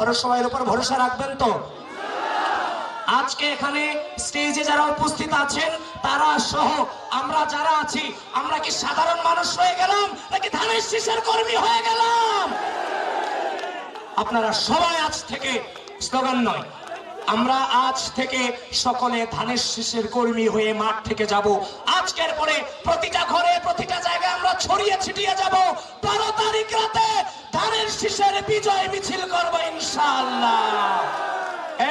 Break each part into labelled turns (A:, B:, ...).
A: ভরসার উপর ভরসা রাখবেন তো? আজকে এখানে স্টেজে যারা উপস্থিত আছেন, তারা সহ আমরা যারা আছি, আমরা কি সাধারণ মানুষ হয়ে গেলাম, নাকি ধানের শীষের কর্মী হয়ে গেলাম? আপনারা সবাই আজ থেকে স্লোগান নয়, আমরা আজ থেকে সকলে ধানের শীষের কর্মী হয়ে মাঠ থেকে যাব। আজকের পরে প্রতিটা ঘরে, প্রতিটা জায়গায় আমরা ছড়িয়ে ছিটিয়ে যাব। বারো তারিখ রাতে বিজয় মিছিল করব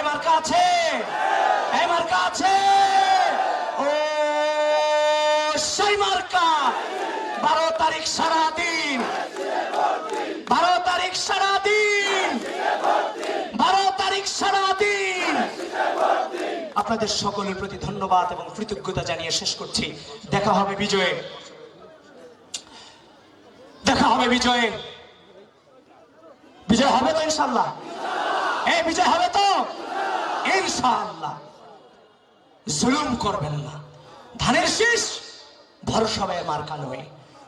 A: মার্কা আছে এই মার্কা আছে ও সেই বারো তারিখ সারা দিন বারো তারিখ সারা দিন বারো তারিখ সারা দিন আপনাদের সকলের প্রতি ধন্যবাদ এবং কৃতজ্ঞতা জানিয়ে শেষ করছি। দেখা হবে বিজয়ে। দেখা হবে বিজয়ে। বিজয় হবে তো ইনশাল্লাহ এই বিজয় হবে তো? ইনশাআল্লাহ। জুলুম করবেন না। ধানের শীষ, ভরসা হয়ে মার্কা নয়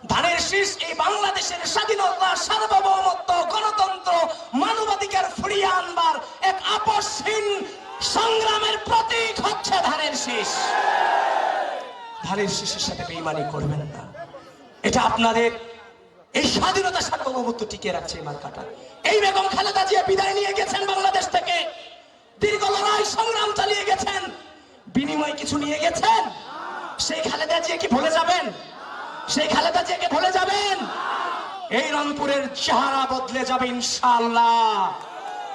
A: ধানের শীষ, এই বাংলাদেশের স্বাধীনতা, সার্বভৌমত্ব, গণতন্ত্র, মানবাধিকার ফিরিয়ে আনবার এক আপসহীন সংগ্রামের প্রতীক হচ্ছে ধানের শীষ। ধানের শীষের সাথে বেইমানি করবেন না। এটা আপনাদের এই স্বাধীনতা সার্বভৌমত্ব টিকিয়ে রাখছে এই মার্কাটা। এই বেগম খালেদা জিয়া বিদায় নিয়ে গেছেন বাংলাদেশ থেকে। দীর্ঘ লড়াই, সংগ্রাম চালিয়ে গেছেন। বিনিময় কিছু নিয়ে গেছেন? সেই খালেদা জিয়া কি ভুলে যাবেন? সেই খালেদা জিয়াকে ভুলে যাবেন? এই রংপুরের চেহারা বদলে যাবে ইনশাআল্লাহ।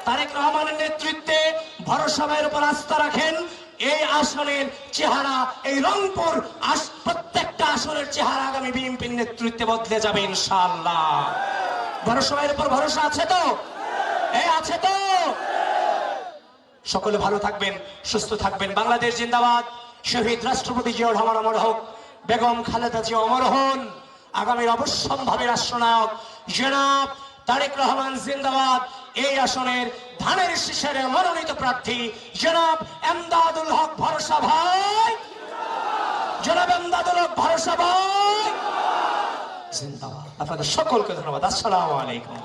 A: তারেক রহমানের নেতৃত্বে ভরসা ভাইয়ের উপর আস্থা রাখেন। এই আসনের চেহারা, এই রংপুর আস- প্রত্যেকটা আসনের চেহারা আগামী বিএনপির নেতৃত্বে বদলে যাবে ইনশাআল্লাহ। ভরসা ভাইয়ের উপর ভরসা আছে তো? এই আছে তো? সকলে ভালো থাকবেন, সুস্থ থাকবেন। বাংলাদেশ জিন্দাবাদ। শহীদ রাষ্ট্রপতি জিয়া রহমান অমর হোক, বেগম খালেদা জিয়া অমর হন, আগামীর অবশ্যম্ভাবী রাষ্ট্রনায়ক জনাব তারেক রহমান জিন্দাবাদ। এই আসনের ধানের শীষের মনোনীত প্রার্থী জনাব এমদাদুল হক ভরসা ভাই। হক ভরসা আপনাদের সকলকে ধন্যবাদ। আসসালামু আলাইকুম।